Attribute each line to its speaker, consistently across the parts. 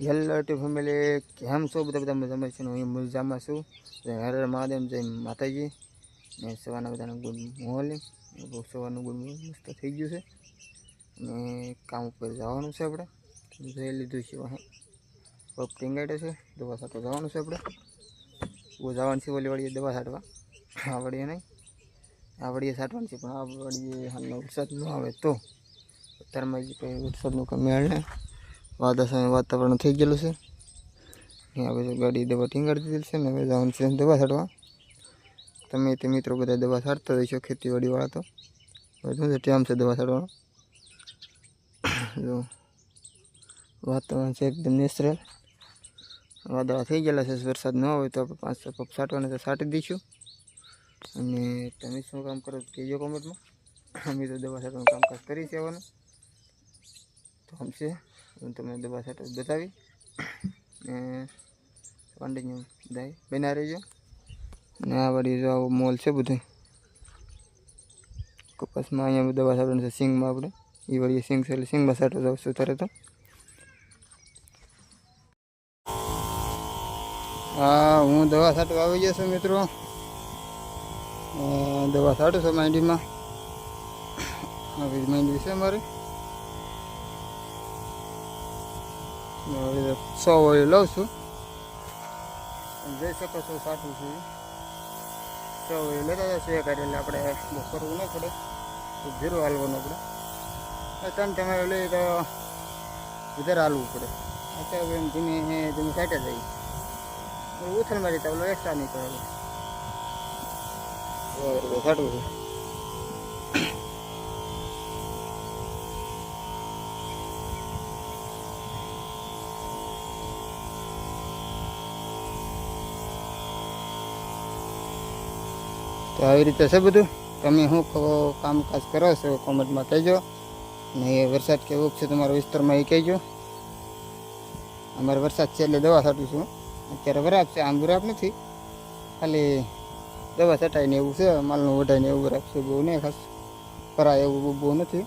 Speaker 1: Hello two family કેમ છો બધા? બધા મજામાં છું હું મજામાં છું. હર હર મહાદેવ, જય માતાજી. ને સવારના બધાને ગુડ મોર્નિંગ. બહુ સવારનું ગુડ મોર્નિંગ, મસ્ત થઈ ગયું છે. અને કામ ઉપર જવાનું છે આપણે. જોઈ લીધું છે વાહે પગ ટીંગાડે છે, દવા સાટવા જવાનું છે આપણે. બહુ જવાનું છે ઓલી વાળીએ દવા સાટવા આવડીએ નહીં. આવડીએ સાટવાનું છે, પણ આવડીએ હાલનો વરસાદ ન આવે તો. અત્યારમાં જે કંઈ વરસાદનું મેળ નહીં. વાદળછાયું વાતાવરણ થઈ ગયેલું છે. અહીંયા હવે ગાડી દવા ટીંગાડી દીધી છે ને હવે જવાનું છે દવા છાંટવા તમે તે મિત્રો બધા દવા છાંટતા રહીશો ખેતીવાડીવાળા તો. શું છે ટાઈમ છે દવા છાંટવાનો જો વાતાવરણ છે એકદમ નેચરલ. વાદળા થઈ ગયેલા છે વરસાદ ન હોય તો આપણે પાંચ છ પપ છાંટવાના તો છાંટી દઈશું. અને તમે શું કામ કરો કહેજો કોમેન્ટમાં. અમે તો દવા છાંટવાનું કામકાજ કરી છે આવવાનું તો આમ છે. હું તમને દવા છાંટો બતાવી. ને કન્ટિન્યુ બધાય બના રહેજો. ને આ વળી જો આવો મોલ છે બધું. કપાસમાં અહીંયા દવા છાંટવાનું છે સિંગમાં આપણે. એ વળી સિંગ છે એટલે સિંગમાં સાટો જાઉં છું તો. હા, હું દવા છાંટવા આવી ગયો છું મિત્રો. દવા છાંટું છું માંડીમાં. આવી માંડી છે મારી હવે સો વળી લઉં છું. જઈ શકો છો સાચું છે. સો વળી લેતા જશે એટલે આપણે બહુ કરવું ન પડે. તો હાલવાનું આપણે ત્રણ તમે લઈએ તો વધારે હાલવું પડે. અત્યારે એમ ધીમે ધીમે કાઢ્યા જઈએ ઉથલ મારી તો એક્સ્ટ્રા નહીં કરે સાટું છે. તો આવી રીતે છે બધું. તમે શું કામકાજ કરો છો, કોમેન્ટમાં કહેજો. ને વરસાદ કેવો છે તમારા વિસ્તારમાં એ કહેજો. અમારે વરસાદ છે એટલે દવા છાંટું છું. અત્યારે બરાબર છે, આમ બરાબર નથી. ખાલી દવા છટાઈને એવું છે, માલનું વઢાઈને એવું બરાબર છે, બહુ નહીં ખાસ. કરાય એવું બહુ બહુ નથી.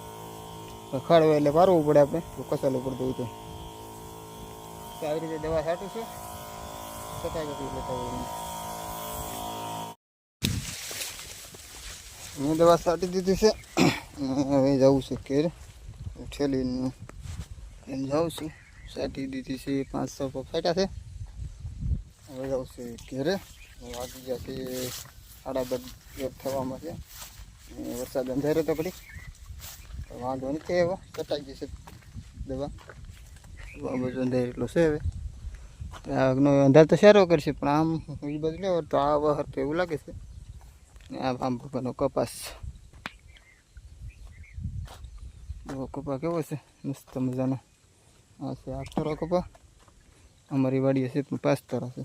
Speaker 1: ખડવે એટલે પારવું પડે આપણે કસાલું પડતું તો. આવી રીતે દવા છાંટું છે. છટાઈ જતી લેતા મેં દવા છાંટી દીધી છે. હવે જવું છે ઘેર. ઠેલીને એમ જાઉં છું. છાંટી દીધી છે પાંચ છ ફાટ્યા છે. હવે જાઉં છું ઘેરે. વાગી ગયા છે સાડા બધ થવામાં છે. વરસાદ અંધારે તો પડી. વાંધો વાંધો નથી એવો કટાઈ જશે દવા. બધું અંધાર એટલો છે હવે. આગનો અંધાર તો સારો કરશે, પણ આમ એ બધું તો આ વહર તો એવું લાગે છે. આ પપ્પાનો કપાસ એવો કપા કેવો છે મસ્ત મજાનો આ છે આખરો કપા અમારી વાડી છે પાંચ તારા છે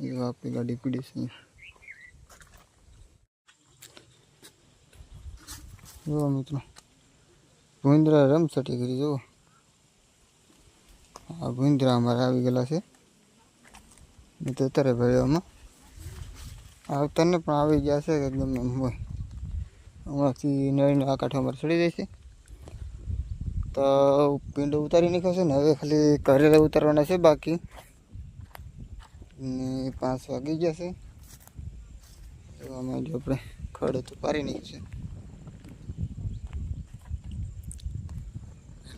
Speaker 1: એ આપણી ગાડી પીડી છે જુઓ મિત્રો ભૂંદરા રમસટી કરી જુઓ આ ભૂંદરા અમારે આવી ગયેલા છે મેં તો અત્યારે ભર્યામાં આવતા ને પણ આવી ગયા છે કે ગમે એમ હોય હમણાંથી નળીનો આ કાંઠો અમારે ચડી છે. તો પીંડો ઉતારી નીકળશે ને, હવે ખાલી કરેલા ઉતારવાના છે બાકી. ને પાંચ વાગી ગયા છે. એવામાં જો આપણે ખડ તો પારી નીકળશે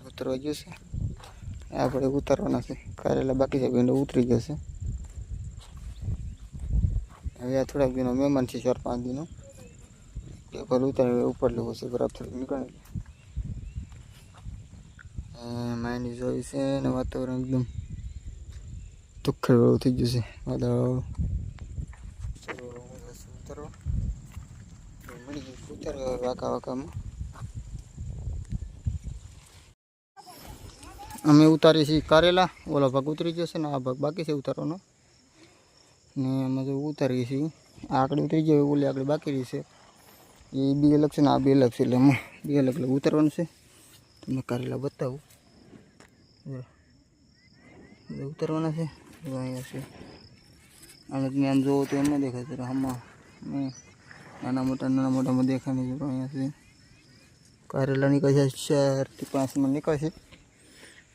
Speaker 1: ઉતરવા જશે આપણે ઉતારવાના છે. કારેલા બાકી છે ભીંડો ઉતરી છે. હવે આ થોડાક દિનો મહેમાન છે ચાર પાંચ દિનો. પેપર ઉતારી ઉપર લેવું છે, બરાબર થોડું નીકળે માઇન્ડ જોઈ છે અને વાતાવરણ એકદમ તુખડ થઈ ગયું છે. વાદળ. ઉતરવા મળી ગયું ઉતરવા વાંકા વાંકામાં અમે ઉતારી છીએ કારેલા, ઓલો ભાગ ઉતરી ગયો છે ને આ ભાગ બાકી છે ઉતારવાનો. ને અમે જો ઉતારીએ આ આકડી ઉતરી ગયો, ઓલી આકડી બાકી રહી છે. એ બે અલગ છે ને આ બે અલગ છે એટલે એમાં બે અલગ અલગ ઉતારવાનું છે. તમને કારેલા બતાવું. ઉતારવાના છે. અહીંયા છે. અને તમે આમ જોવો તો એમ ન દેખાય છે આમાં નાના મોટા, નાના મોટામાં દેખાય નહીં અહીંયા છે. કારેલા નીકળશે ચારથી પાંચમાં નીકળશે.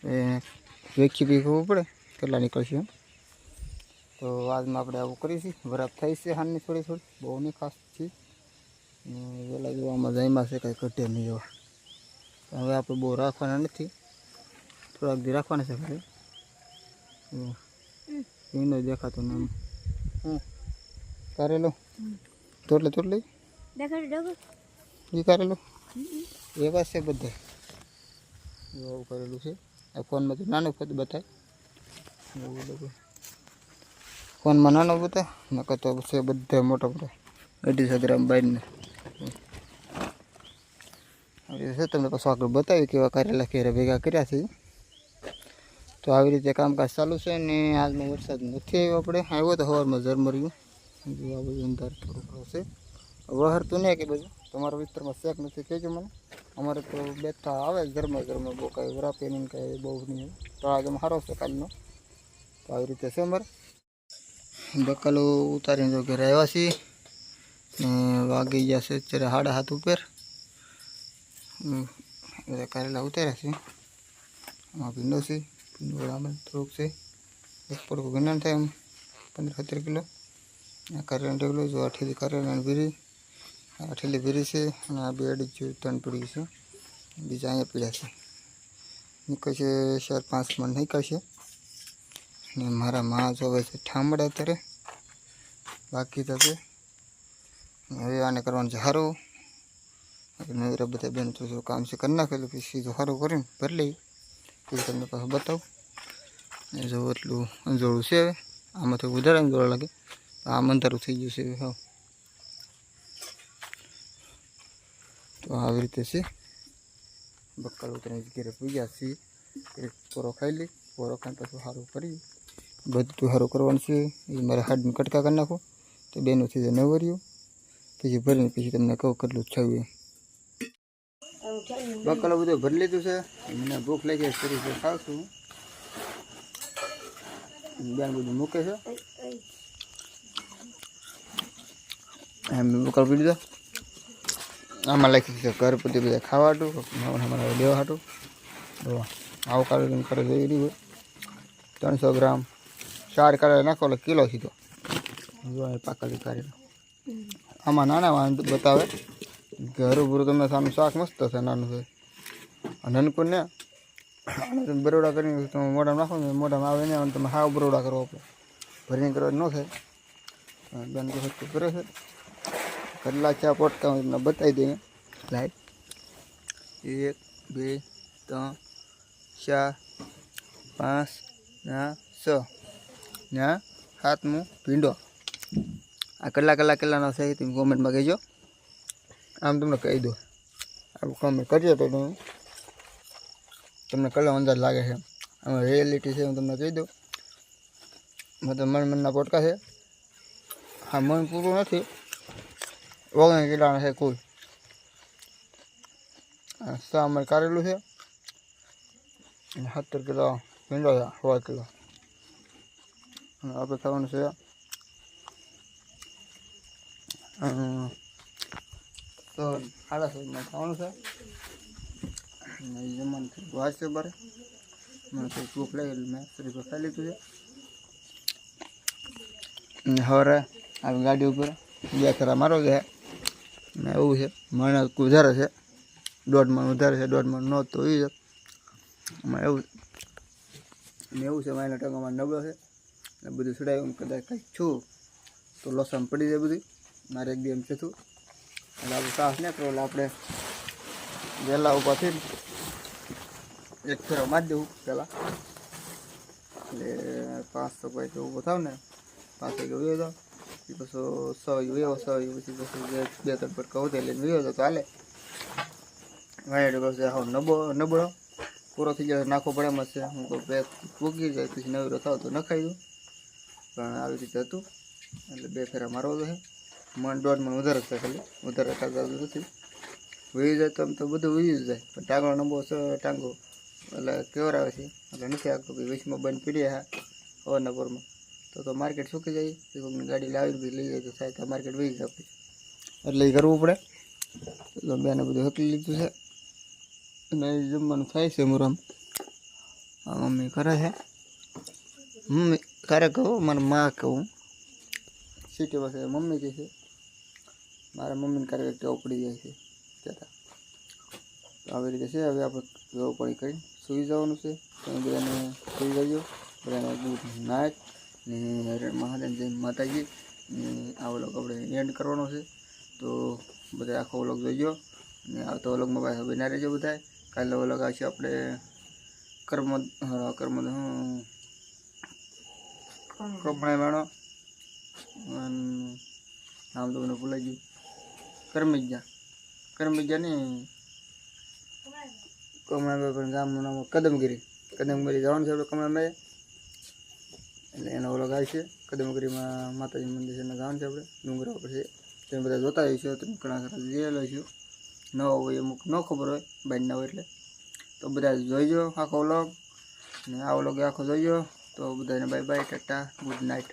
Speaker 1: એ વેચી બી ખબર પડે, કેટલા નીકળશે એમ? તો આજમાં આપણે આવું કરીશું. બરાબર થઈ છે હાલની થોડી થોડી. બહુ નહીં ખાસ છે. વેલા જોવામાં જઈમાં છે કંઈ ઘટે નહીં એવા. હવે આપણે બહુ રાખવાના નથી. થોડાક દી રાખવાના છે ખાલી પીનો દેખાતો ને હું કારેલો તોટલે તોટલે. એ કારેલું એવા છે બધા. એવું કરેલું છે. આ ફોનમાં તો નાનું ફત બતાય. એવું બધું. ફોનમાં નાનો બતાવે નકર તો છે બધા મોટા મોટા. અઢીસો ગ્રામ બાઈને. છે તમને પાછું આગળ બતાવ્યું કેવા કરેલા ઘેરે ભેગા કર્યા છે. તો આવી રીતે કામકાજ ચાલુ છે ને હાલમાં વરસાદ નથી આવ્યો આપણે. આવ્યો તો સવારમાં ઝરમર્યું આ બધું અંધાર થોડું છે વહર વહરતું નહીં કે બધું તમારા વિસ્તારમાં શેક નથી કહેજો મને? અમારે તો બેઠા આવે ઘરમાં ઘરમાં બહુ કાંઈ વરાપીને કાંઈ બહુ નહીં. તળાગમાં સારો છે કાલનો. તો આવી રીતે છે અમારે. બકાલો ઉતારીને જો ઘરે આવ્યા છીએ ને વાગી ગયા છે અત્યારે હાડ હાથ ઉપર. બધા કારેલા ઉતાર્યા છે. આમાં ભીંડો છે, ભીંડો આમાં થોડુંક છે. એક પડકું ગણાન થાય એમ, પંદર સત્તર કિલો. આ કારેલા ઢગલો જો આઠેલી કારેલા ભીરી આઠેલી ભીરી છે અને આ બે અઢી ત્રણ પડી છે. બીજા અહીંયા પીડ્યા છે. નીકળશે ચાર પાંચ મણ નીકળશે. ને મારા માં જોવે છે ઠામડા અત્યારે બાકી તો છે. હવે આને કરવાનું છે સારું નવીરા બધા બેન તો જો કામ છે કરી નાખેલું, પછી સીધું સારું કરીને ભરી લઈ. પછી તમને પાછું બતાવું. એ જો એટલું અંજોળું છે હવે. આમાંથી વધારે અંજોળું લાગે. આમ અંધારું થઈ ગયું છે હવે, હાવ. તો આવી રીતે છે. બક્કલ ઉતરીને ઘેરે પૂગ્યા છીએ. એક પોરો ખાઈ લઈ. પોરો ખાઈને પાછું સારું કરી બધું સારું કરવાનું છે, એ મારે હાડને કટકા કરી નાખો. તો બેનું થઈ જાય નવરિયું પછી ભરીને પછી તમને કહું કેટલું છવ્યું બકલો બધું ભરી લીધું છે. મને ભૂખ લાગી છે ફરી ફરી ખાવશું બેન બધું મૂકે છે. એમ બકલ પી દીધો આમાં લખી છે, ઘર પછી બધા ખાવા હાટું દેવા હાટું. આવું કાઢી કરે જોઈ રહ્યું ત્રણસો ગ્રામ. ચાર કાઢે નાખો એટલે કિલો સીધો જો એ પાકડી કાઢેલો આમાં નાના વાંધ બતાવે કે હરું તમે સામે શાક મસ્ત છે નાનું છે અને નનકું ને આને તમે બરોડા કરીને તમે મોઢામાં નાખો ને મોઢામાં આવે ને અને તમે હાવ બરોડા કરો આપણે ભરીને કરવા ન થાય અને બેન તો હરખું કરે છે કરેલા ચા પોટકા હું તમને બતાવી દઈએ લાઈટ એક બે ત્રણ ચાર પાંચ ના છ ના સાતમું ભીંડો. આ કેટલા કલાક કેટલાનો છે તમે કોમેન્ટમાં કહેજો. આમ તમને કહી દો આવું કોમેન્ટ કરજો તો તમે તમને કલો અંદાજ લાગે છે. આમાં રિયાલિટી છે, હું તમને કહી દઉં. મતલબ મન મનના પોટકા છે. હા, મન પૂરું નથી. ઓગણીસ કિલ્લાના છે કુલ. આ સા અમારે કારેલું છે? અને સત્તર કિલો ભીંડો છે સો કિલો. અને આપણે ખાવાનું છે તો સાડા છે અને જમવાનું ગયું છે બારે મને થોડી ભૂખ એટલે મેં ખાઈ લીધું છે અને હવે ગાડી ઉપર બે ખરા મારો છે ને એવું છે મને વધારે છે દોઢ મણ વધારે છે દોઢ મણ નો તો એ છે એમાં એવું ને એવું છે મારા ટકામાં નબળો છે ને બધું છોડાયું કદાચ કંઈક છું, તો લોસામાં પડી જાય બધું. મારે એક એમ છે તું. એટલે આપણે સાફ ને કરો આપણે વહેલા ઊભા થઈને એક ફેરો મારી દેવું પહેલાં. એટલે કોઈ તો ઊભો થાવ ને, પાંચ વાગે ઉયો જાવ. પછી પાછો છ વાગે વયો, છ વાગે પછી પાછું બે ત્રણ પટકા વધે લઈને ઉયો તો વાણી વાયડ પાસે હા નબળો નબળો. પૂરો થઈ જાય નાખવો પડે એમ છે. હું બે પૂગી જાય, પછી નવરો થાવ તો નખાઈ દઉં. પણ આવી રીતે હતું. એટલે બે ફેરા મારવો તો છે મન દોઢમાં મણ વધારે છે ખાલી. વધારે ટાંગા નથી. વહી જાય તો આમ તો બધું વહી જાય. પણ ટાંગો નંબો ટાંગો. એટલે કેવર આવે છે. એટલે નથી આગતો કે વીસમાં બંધ પીડ્યા હા. અવારનગરમાં તો તો માર્કેટ સૂકી જાય. એ કોઈની ગાડી લાવી બી લઈ જાય તો સાહેબ તો માર્કેટ વહી જાય એટલે એ કરવું પડે. એટલે બેને બધું હકલી લીધું છે. અને જમવાનું થાય છે મુરમ મમ્મી કરે છે. મમ્મી. ક્યારેક કહું, મારા માં કહું. સિટી પાસે મમ્મી કહે છે, મારા મમ્મીને ઘરે ટેવ પડી જાય છે. કહેતા. તો આવી રીતે છે, હવે આપણે વેવ પડી કરી. સુઈ જવાનું છે તમે બધાને સુઈ જજો બધાને ગુડ નાઇટ ને મહાદેવ જય માતાજી ને આ વ્લોગ આપણે એન્ડ કરવાનો છે. તો બધા આખો વ્લોગ જોઈજો ને આવતો વ્લોગમાં પાછા બના રહેજો બધા કાલે વ્લોગ આવશે આપણે કર્મ કર્મ કપડા વાળો. અને નામ તો મને ભૂલાઈ ગયું. કરમિજા કરમિજા ને કમળાભાઈ પણ ગામનું નામ કદમગીરી. કદમગીરી જવાનું છે આપણે કમળાભાઈ એટલે એનો ઓલો ગાય છે. કદમગીરીમાં માતાજી મંદિર છે એને જવાનું છે આપણે. ડુંગરા ઉપર છે. તમે બધા જોતા હોઈશું તમે ઘણા ખરા જોયેલો છું. ન હોય અમુક ન ખબર હોય. બાઈ ના હોય એટલે. તો બધા જોઈજો આખો વ્લોગ. અને આ વ્લોગ આખો જોઈજો. તો બધાને bye bye tata good night